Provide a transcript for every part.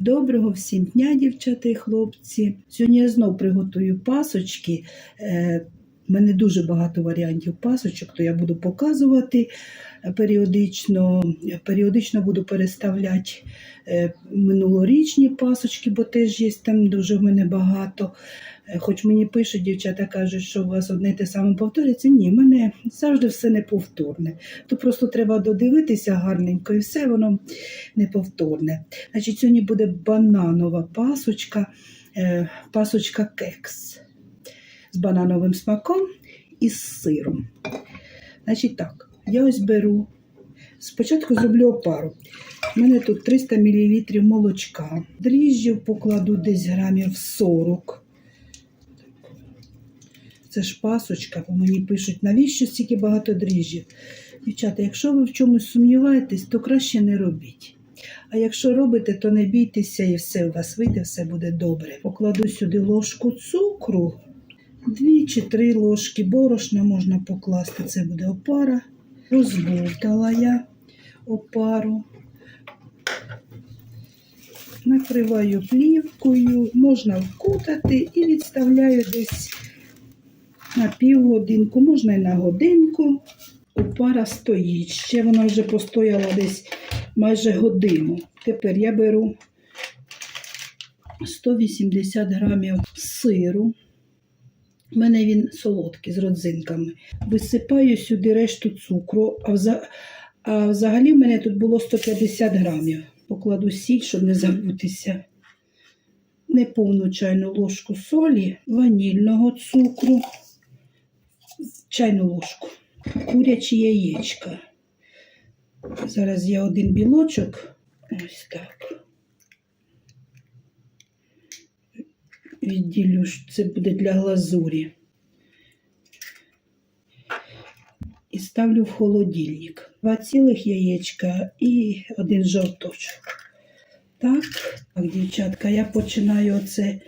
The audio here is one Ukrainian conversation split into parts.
Доброго всім дня, дівчата і хлопці. Сьогодні я знов приготую пасочки. Е, У мене дуже багато варіантів пасочок, то я буду показувати е, періодично. Періодично буду переставляти е, минулорічні пасочки, бо теж є там дуже в мене багато. Е, Хоч мені пишуть, дівчата кажуть, що у вас одне те саме повторюється. Ні, в мене завжди все неповторне. То просто треба додивитися гарненько і все воно неповторне. Значить, сьогодні буде бананова пасочка, е, пасочка кекс з банановим смаком і з сиром. Значить так, я ось беру. Спочатку зроблю опару. У мене тут 300 мл молочка. Дріжджів покладу десь грамів 40. Це ж пасочка, бо мені пишуть, навіщо стільки багато дріжджів. Дівчата, якщо ви в чомусь сумніваєтесь, то краще не робіть. А якщо робите, то не бійтеся і все у вас вийде, все буде добре. Покладу сюди ложку цукру, дві чи три ложки борошна можна покласти, це буде опара. Розбовтала я опару. Накриваю плівкою, можна вкутати і відставляю десь на півгодинку, можна і на годинку. Опара стоїть. Ще вона вже постояла десь майже годину. Тепер я беру 180 грамів сиру. У мене він солодкий з родзинками. Висипаю сюди решту цукру, а, вза... а взагалі в мене тут було 150 грамів. Покладу сіль, щоб не забутися. Неповну чайну ложку солі, ванільного цукру, чайну ложку, курячі яєчка. Зараз я один білочок. Ось так. Відділю, це буде для глазурі. І ставлю в холодильник. Два цілих яєчка і один жовточок. Так, так, дівчатка, я починаю оце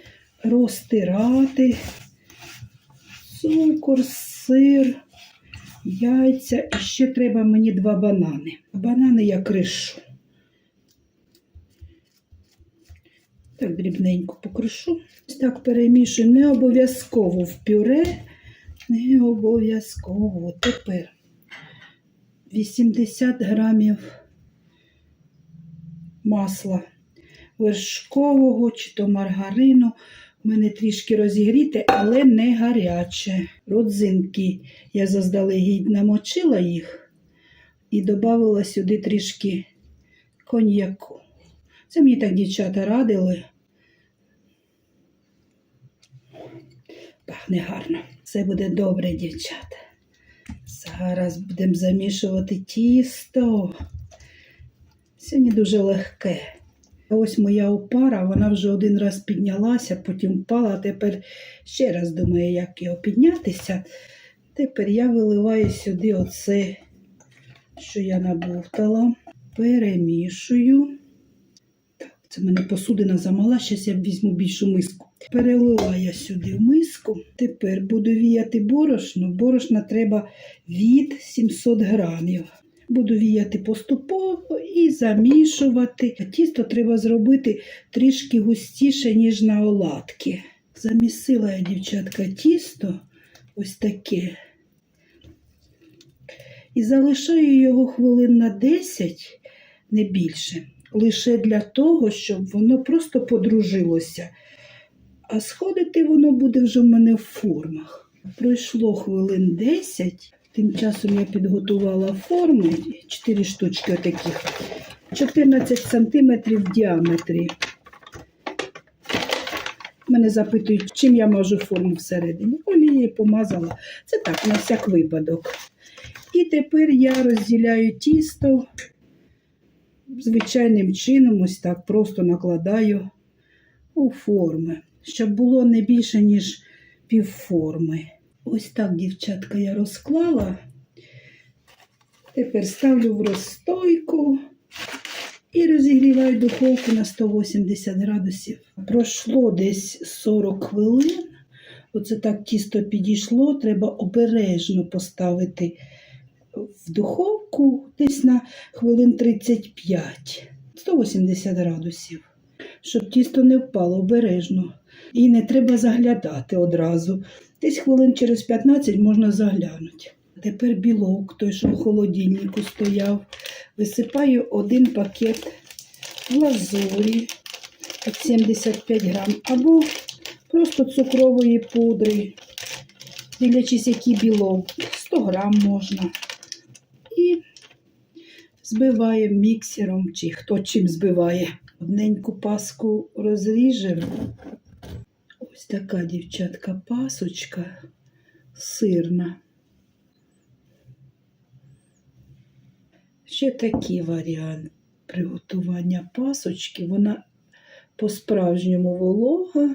розтирати. Цукор, сир, яйця. І ще треба мені два банани. Банани я кришу. Так, дрібненько покришу. Ось так перемішую. Не обов'язково в пюре. Не обов'язково. Тепер 80 грамів масла вершкового чи то маргарину. У мене трішки розігріте, але не гаряче. Родзинки я заздалегідь намочила їх і додала сюди трішки коньяку. Це мені так дівчата радили. Пахне гарно. Все буде добре, дівчата. Зараз будемо замішувати тісто. Сьогодні дуже легке. Ось моя опара, вона вже один раз піднялася, потім впала, тепер ще раз думаю, як його піднятися. Тепер я виливаю сюди оце, що я набовтала, перемішую. Це в мене посудина замала, зараз я візьму більшу миску. Перелила я сюди в миску. Тепер буду віяти борошно. Борошна треба від 700 грамів. Буду віяти поступово і замішувати. Тісто треба зробити трішки густіше, ніж на оладки. Замісила я, дівчатка, тісто ось таке. І залишаю його хвилин на 10, не більше. Лише для того, щоб воно просто подружилося. А сходити воно буде вже в мене в формах. Пройшло хвилин 10. Тим часом я підготувала форми, 4 штучки отаких, 14 см в діаметрі. Мене запитують, чим я мажу форму всередині. Олією помазала. Це так, на всяк випадок. І тепер я розділяю тісто звичайним чином, ось так просто накладаю у форми, щоб було не більше, ніж півформи. Ось так, дівчатка, я розклала. Тепер ставлю в розстойку і розігріваю духовку на 180 градусів. Пройшло десь 40 хвилин. Оце так тісто підійшло, треба обережно поставити в духовку десь на хвилин 35, 180 градусів. щоб тісто не впало обережно. І не треба заглядати одразу. Десь хвилин через 15 можна заглянути. Тепер білок, той, що в холодильнику стояв. Висипаю один пакет глазурі 75 грам, або просто цукрової пудри, дивлячись, який білок, 100 грам можна. Збиваємо міксером, чи хто чим збиває. Одненьку паску розріжемо. Ось така дівчатка пасочка сирна. Ще такий варіант приготування пасочки. Вона по-справжньому волога.